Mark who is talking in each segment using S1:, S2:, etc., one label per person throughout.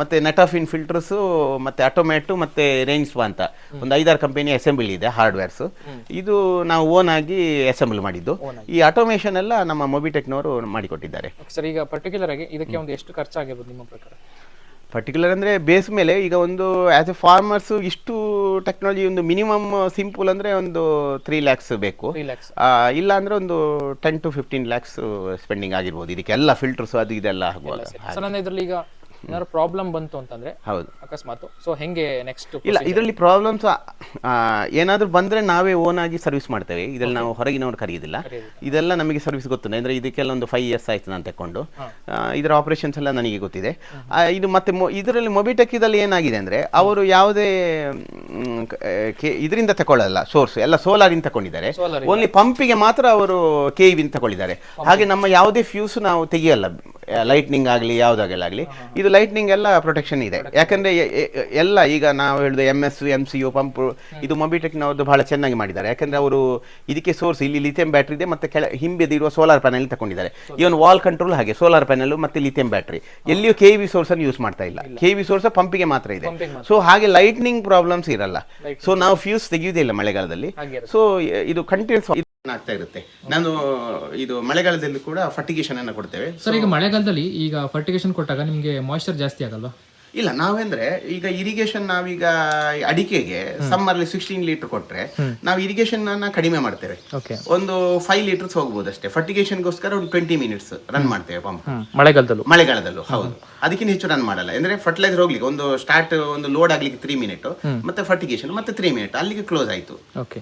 S1: ಮತ್ತೆ net of in filters ಮತ್ತೆ ಆಟೋಮ್ಯಾಟು ಮತ್ತೆ ರೇಂಜ್ ಅಂತ. ಒಂದು ಐದಾರು ಕಂಪನಿ ಅಸೆಂಬ್ಲಿ ಇದೆ ಹಾರ್ಡ್ವೇರ್ಸ್ ಇದು ನಾವು ಓನ್ ಆಗಿ ಅಸೆಂಬಲ್ ಮಾಡಿದ್ದು. ಈ ಆಟೋಮೇಷನ್ ಎಲ್ಲ ನಮ್ಮ ಮೊಬಿಟೆಕ್ನವರು ಮಾಡಿಕೊಟ್ಟಿದ್ದಾರೆ.
S2: ಸರ್ ಈಗ ಪರ್ಟಿಕ್ಯುಲರ್ ಆಗಿ ಇದಕ್ಕೆ ಒಂದು ಎಷ್ಟು ಖರ್ಚಾಗಿರ್ಬೋದು ನಿಮ್ಮ ಪ್ರಕಾರ?
S1: ಪರ್ಟಿಕ್ಯುಲರ್ ಅಂದರೆ ಬೇಸ್ ಮೇಲೆ ಈಗ ಒಂದು ಆ್ಯಸ್ ಎ ಫಾರ್ಮರ್ಸ್ ಇಷ್ಟು ಟೆಕ್ನಾಲಜಿ ಒಂದು ಮಿನಿಮಮ್ ಸಿಂಪಲ್ ಅಂದರೆ ಒಂದು ತ್ರೀ ಲ್ಯಾಕ್ಸ್ ಬೇಕು. ಇಲ್ಲ ಅಂದ್ರೆ ಒಂದು ten to fifteen lakhs spending ಆಗಿರ್ಬೋದು. ಇದಕ್ಕೆಲ್ಲ ಫಿಲ್ಟರ್ಸ್ ಅದು ಇದೆಲ್ಲ
S2: ಇದರಲ್ಲಿ ಈಗ ಏನಾದ್ರು ಪ್ರಾಬ್ಲಮ್ ಬಂತು ಅಂತಂದ್ರೆ
S1: ಹೌದು.
S2: ಅಕಸ್ಮಾತ್. ಸೊ ಹೆಂಗೆ ನೆಕ್ಸ್ಟ್
S1: ಇಲ್ಲ ಇದರಲ್ಲಿ ಪ್ರಾಬ್ಲಮ್ಸ್ ಏನಾದರೂ ಬಂದ್ರೆ ನಾವೇ ಓನ್ ಆಗಿ ಸರ್ವಿಸ್ ಮಾಡ್ತೇವೆ. ಇದರಲ್ಲಿ ನಾವು ಹೊರಗಿನವ್ರು ಕರೆಯೋದಿಲ್ಲ. ಇದೆಲ್ಲ ನಮಗೆ ಸರ್ವಿಸ್ ಗೊತ್ತಿದೆ ಅಂದ್ರೆ ಇದಕ್ಕೆಲ್ಲ ಒಂದು ಫೈವ್ ಇಯರ್ಸ್ ಆಯ್ತು ನಾನು ತಕೊಂಡು ಇದರ ಆಪರೇಷನ್ಸ್ ಎಲ್ಲ ನನಗೆ ಗೊತ್ತಿದೆ. ಇದು ಮತ್ತೆ ಇದರಲ್ಲಿ ಮೊಬಿಟೆಕ್ ಇದಲ್ಲಿ ಏನಾಗಿದೆ ಅಂದ್ರೆ ಅವರು ಯಾವುದೇ ಇದರಿಂದ ತಕೊಳ್ಳಲ್ಲ ಸೋರ್ಸ್ ಎಲ್ಲ ಸೋಲಾರಿಂದ ತಗೊಂಡಿದ್ದಾರೆ
S2: Solar
S1: ಓನ್ಲಿ ಪಂಪಿಗೆ ಮಾತ್ರ ಅವರು ಕೆ ಇವಿಂದ ತಗೊಂಡಿದ್ದಾರೆ ಹಾಗೆ ನಮ್ಮ ಯಾವುದೇ ಫ್ಯೂಸ್ ನಾವು ತೆಗಿಯಲ್ಲ. ಲೈಟ್ನಿಂಗ್ ಆಗಲಿ ಯಾವುದಾಗಲಾಗಲಿ ಇದು ಲೈಟ್ನಿಂಗ್ ಎಲ್ಲ ಪ್ರೊಟೆಕ್ಷನ್ ಇದೆ. ಯಾಕಂದ್ರೆ ಎಲ್ಲ ಈಗ ನಾವು ಹೇಳಿದ M S M C U pump ಇದು ಮೊಬಿಟೆಕ್ನವ್ರದ್ದು ಬಹಳ ಚೆನ್ನಾಗಿ ಮಾಡಿದ್ದಾರೆ. ಯಾಕಂದ್ರೆ ಅವರು ಇದಕ್ಕೆ ಸೋರ್ಸ್ ಇಲ್ಲಿ ಲಿಥಿಯಂ ಬ್ಯಾಟ್ರಿ ಇದೆ ಮತ್ತೆ ಕೆಳ ಹಿಂಬೆದಿರುವ ಸೋಲಾರ್ ಪ್ಯಾನೆಲ್ ತಗೊಂಡಿದ್ದಾರೆ ಇವನ್ ವಾಲ್ ಕಂಟ್ರೋಲ್ ಹಾಗೆ ಸೋಲಾರ್ ಪ್ಯಾನೆಲ್ ಮತ್ತೆ ಲಿಥಿಯಂ ಬ್ಯಾಟ್ರಿ ಎಲ್ಲಿಯೂ ಕೆ ವಿ ಸೋರ್ಸನ್ನು ಯೂಸ್ ಮಾಡ್ತಾ ಇಲ್ಲ. ಕೆ ವಿ ಸೋರ್ಸ್ ಪಂಪಿಗೆ ಮಾತ್ರ ಇದೆ. ಸೊ ಹಾಗೆ ಲೈಟ್ನಿಂಗ್ ಪ್ರಾಬ್ಲಮ್ಸ್ ಇರಲ್ಲ. ಸೊ ನಾವು ಫ್ಯೂಸ್ ತೆಗೆಯುವುದೇ ಇಲ್ಲ ಮಳೆಗಾಲದಲ್ಲಿ. ಸೊ ಇದು ಕಂಟಿನ್ಯೂಸ್ ಆಗ್ತಾ ಇರುತ್ತೆ. ನಾನು ಇದು ಮಳೆಗಾಲದಲ್ಲಿ ಕೂಡ ಫರ್ಟಿಗೇಷನ್ ಅನ್ನು ಕೊಡ್ತೇವೆ.
S3: ಸರ್ ಈಗ ಮಳೆಗಾಲದಲ್ಲಿ ಈಗ ಫರ್ಟಿಗೇಷನ್ ಕೊಟ್ಟಾಗ ನಿಮಗೆ ಮಾಯಿಶ್ಚರ್ ಜಾಸ್ತಿ ಆಗಲ್ವಾ?
S1: ಇಲ್ಲ ನಾವೆಂದ್ರೆ ಈಗ ಇರಿಗೇಷನ್ ನಾವೀಗ ಅಡಿಕೆಗೆ ಸಮ್ಮರ್ ಸಿಕ್ಸ್ಟೀನ್ ಲೀಟರ್ ಕೊಟ್ರೆ ನಾವು ಇರಿಗೇಷನ್ ಅನ್ನ ಕಡಿಮೆ ಮಾಡ್ತೇವೆ. ಒಂದು ಫೈವ್ ಲೀಟರ್ಸ್ ಹೋಗ್ಬೋದು ಅಷ್ಟೇ ಫರ್ಟಿಗೇಷನ್ಗೋಸ್ಕರ ಒಂದು ಟ್ವೆಂಟಿ ಮಿನಿಟ್ಸ್ ರನ್ ಮಾಡ್ತೇವೆ ಪಂಪ್
S3: ಮಳೆಗಾಲದಲ್ಲೂ.
S1: ಮಳೆಗಾಲದಲ್ಲೂ ಹೌದು. ಅದಕ್ಕಿಂತ ಹೆಚ್ಚು ರನ್ ಮಾಡಲ್ಲ. ಅಂದ್ರೆ ಫರ್ಟಿಲೈಸರ್ ಹೋಗ್ಲಿಕ್ಕೆ ಒಂದು ಸ್ಟಾರ್ಟ್ ಒಂದು ಲೋಡ್ ಆಗ್ಲಿಕ್ಕೆ ತ್ರೀ ಮಿನಿಟ್ ಮತ್ತೆ ಫರ್ಟಿಗೇಷನ್ ಮತ್ತೆ ತ್ರೀ ಮಿನಿಟ್ ಅಲ್ಲಿಗೆ ಕ್ಲೋಸ್ ಆಯ್ತು.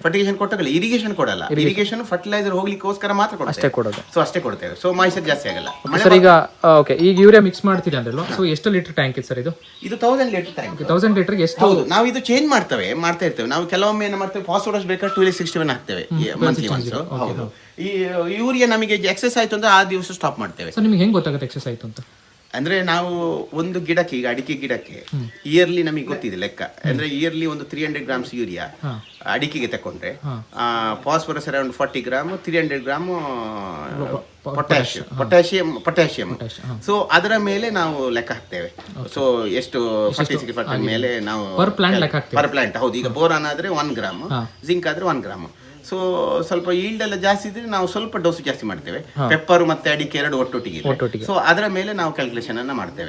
S1: ಫರ್ಟಿಗೇಷನ್ ಕೊಟ್ಟಾಗಲ್ಲ ಇರಿಗೇಷನ್ ಕೊಡಲ್ಲ. ಇರಿಗೇಷನ್ ಫರ್ಟಿಲೈಸರ್ ಹೋಗ್ಲಿಕ್ಕೋಸ್ಕರ ಮಾತ್ರ
S3: ಅಷ್ಟೇ ಕೊಡೋದು.
S1: ಸೊ ಅಷ್ಟೇ ಕೊಡ್ತೇವೆ. ಸೊ ಮಾಯಿಸರ್ ಜಾಸ್ತಿ ಆಗಲ್ಲ.
S3: ಸರ್ ಈಗ ಓಕೆ ಈಗ ಯೂರಿಯಾ ಮಿಕ್ಸ್ ಮಾಡ್ತೀರಿ ಅಂದ್ರೆ ಸೊ ಎಷ್ಟು ಲೀಟರ್ ಟ್ಯಾಂಕ್ ಇದೆ ಸರ್ ಇದು?
S1: ಇದು ತೌಸಂಡ್ ಲೀಟರ್ ಟ್ಯಾಂಕ್
S3: ತೌಸಂಡ್ ಲೀಟರ್ಗೆ ಎಷ್ಟು
S1: ಹೌದು ನಾವು ಇದು ಚೇಂಜ್ ಮಾಡ್ತೇವೆ ಮಾಡ್ತಾ ಇರ್ತೇವೆ. ನಾವು ಕೆಲವೊಮ್ಮೆ ಏನು ಮಾಡ್ತೇವೆ ಫಾಸ್ಫೋರಸ್ ಬೇಕಾದ್ರೆ ಟೂ ಸಿಕ್ಸ್ಟಿ ಒನ್ ಹಾಕ್ತೇವೆ ಮಂತ್ಲಿ ಒನ್ಸ್ ಹೌದು. ಈ ಯೂರಿಯಾ ನಮಗೆ ಎಕ್ಸೆಸ್ ಆಯ್ತು ಅಂದ್ರೆ ಆ ದಿವಸ ಸ್ಟಾಪ್ ಮಾಡ್ತೇವೆ.
S3: ಸರ್ ನಿಮ್ಗೆ ಹೆಂಗೆ ಗೊತ್ತಾಗುತ್ತೆ ಎಕ್ಸಸ್ ಆಯ್ತು ಅಂತ?
S1: ಅಂದ್ರೆ ನಾವು ಒಂದು ಗಿಡಕ್ಕೆ ಈಗ ಅಡಿಕೆ ಗಿಡಕ್ಕೆ ಇಯರ್ಲಿ ನಮಗೆ ಗೊತ್ತಿದೆ ಲೆಕ್ಕ. ಅಂದ್ರೆ ಇಯರ್ಲಿ ಒಂದು ತ್ರೀ ಹಂಡ್ರೆಡ್ ಗ್ರಾಮ್ಸ್ ಯೂರಿಯಾ ಅಡಿಕೆಗೆ ತಕೊಂಡ್ರೆ phosphorus around forty gram three hundred gram potassium potassium potassium so ಅದರ ಮೇಲೆ ನಾವು ಲೆಕ್ಕ ಹಾಕ್ತೇವೆ. ಸೊ ಎಷ್ಟು ಫರ್ಟಿಸಿಟಿ ಮೇಲೆ ನಾವು
S3: ಪರ್ ಪ್ಲಾಂಟ್.
S1: ಪರ್ ಪ್ಲಾಂಟ್ ಹೌದು. ಈಗ ಬೋರಾನ್ ಆದ್ರೆ ಒನ್ ಗ್ರಾಮ್ ಜಿಂಕ್ ಆದ್ರೆ ಒನ್ ಗ್ರಾಮ್. ಸೊ ಸ್ವಲ್ಪ ಈಲ್ಡ್ ಎಲ್ಲ ಜಾಸ್ತಿ ಇದ್ರೆ ನಾವು ಸ್ವಲ್ಪ ಡೋಸ್ ಜಾಸ್ತಿ ಮಾಡ್ತೇವೆ. ಪೆಪ್ಪರ್ ಮತ್ತೆ ಅಡಿಕೆ ಎರಡು ಒಟ್ಟೊಟ್ಟಿಗೆ ಸೊ ಅದರ ಮೇಲೆ ನಾವು ಕ್ಯಾಲ್ಕುಲೇಷನ್ ಅನ್ನ ಮಾಡ್ತೇವೆ.